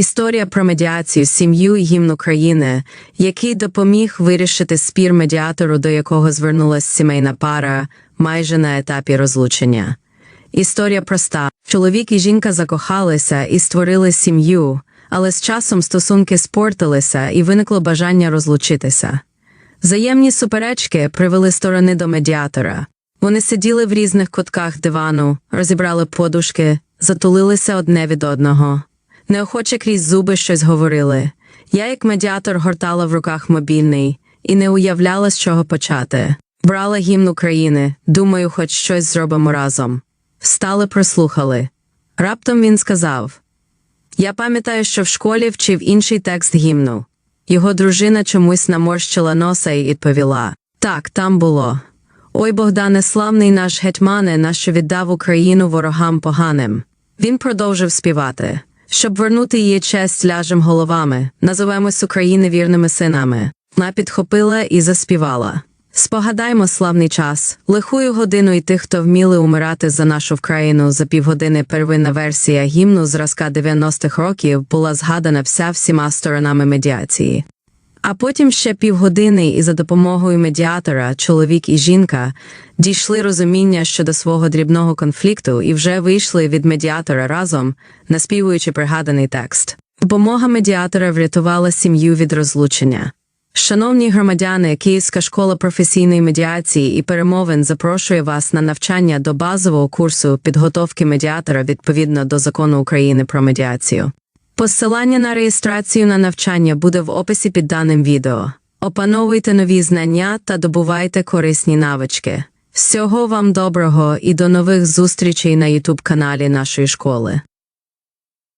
Історія про медіацію, сім'ю і гімн України, який допоміг вирішити спір медіатору, до якого звернулась сімейна пара майже на етапі розлучення. Історія проста: чоловік і жінка закохалися і створили сім'ю, але з часом стосунки спортилися і виникло бажання розлучитися. Взаємні суперечки привели сторони до медіатора. Вони сиділи в різних кутках дивану, розібрали подушки, затулилися одне від одного. Неохоче крізь зуби щось говорили. Я, як медіатор, гортала в руках мобільний і не уявляла, з чого почати. Брала гімн України, думаю, хоч щось зробимо разом. Встали, прослухали. Раптом він сказав: Я пам'ятаю, що в школі вчив інший текст гімну. Його дружина чомусь наморщила носа і відповіла: Так, там було. Ой, Богдане, славний наш гетьмане, нащо віддав Україну ворогам поганим. Він продовжив співати. Щоб вернути її честь ляжем головами, називаємось України вірними синами. Вона підхопила і заспівала. Спогадаймо славний час, лихую годину і тих, хто вміли умирати за нашу вкраїну за півгодини первинна версія гімну зразка 90-х років була згадана вся всіма сторонами медіації. А потім ще півгодини, і за допомогою медіатора, чоловік і жінка дійшли розуміння щодо свого дрібного конфлікту і вже вийшли від медіатора разом, наспівуючи пригаданий текст. Допомога медіатора врятувала сім'ю від розлучення. Шановні громадяни, Київська школа професійної медіації і перемовин запрошує вас на навчання до базового курсу підготовки медіатора відповідно до закону України про медіацію. Посилання на реєстрацію на навчання буде в описі під даним відео. Опановуйте нові знання та добувайте корисні навички. Всього вам доброго і до нових зустрічей на YouTube каналі нашої школи.